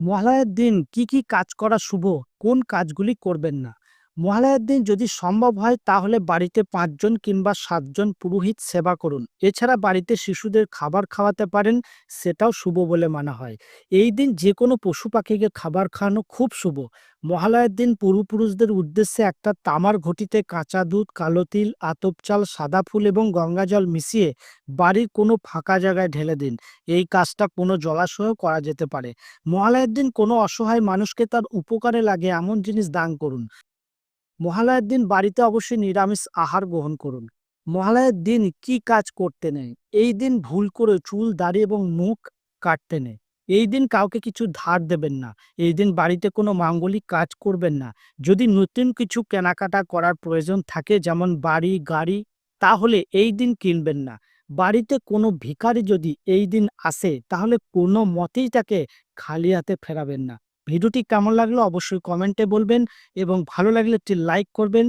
মহালয়ার দিন কি কি কাজ করা শুভ? কোন কাজগুলি করবেন না? মহালয়ার দিন যদি সম্ভব হয়, তাহলে বাড়িতে পাঁচজন কিংবা সাতজন পুরোহিত সেবা করুন। এছাড়া বাড়িতে শিশুদের খাবার খাওয়াতে পারেন, সেটাও শুভ বলে মানা হয়। এই দিন যে কোনো পশু পাখিকে খাবার খাওয়ানো খুব শুভ। মহালয়ার দিন পূর্বপুরুষদের উদ্দেশ্যে একটা তামার ঘটিতে কাঁচা দুধ, কালো তিল, আতপ চাল, সাদা ফুল এবং গঙ্গা জল মিশিয়ে বাড়ির কোনো ফাঁকা জায়গায় ঢেলে দিন। এই কাজটা কোনো জলাশয়েও করা যেতে পারে। মহালয়ার দিন কোনো অসহায় মানুষকে তার উপকারে লাগে এমন জিনিস দান করুন। মহালয়ার দিন বাড়িতে অবশ্যই নিরামিষ আহার গ্রহণ করুন। মহালয়ার দিন কি কাজ করতে নেই এই দিন ভুল করে চুল, দাড়ি এবং মুখ কাটতে নেই এই দিন কাউকে কিছু ধার দেবেন না। এই দিন বাড়িতে কোনো মাঙ্গলিক কাজ করবেন না। যদি নতুন কিছু কেনাকাটা করার প্রয়োজন থাকে, যেমন বাড়ি, গাড়ি, তাহলে এই দিন কিনবেন না। বাড়িতে কোনো ভিখারি যদি এই দিন আসে, তাহলে কোনো মতেই তাকে খালি হাতে ফেরাবেন না। ভিডিওটি কেমন লাগল অবশ্যই কমেন্টে বলবেন এবং ভালো লাগলে একটি লাইক করবেন।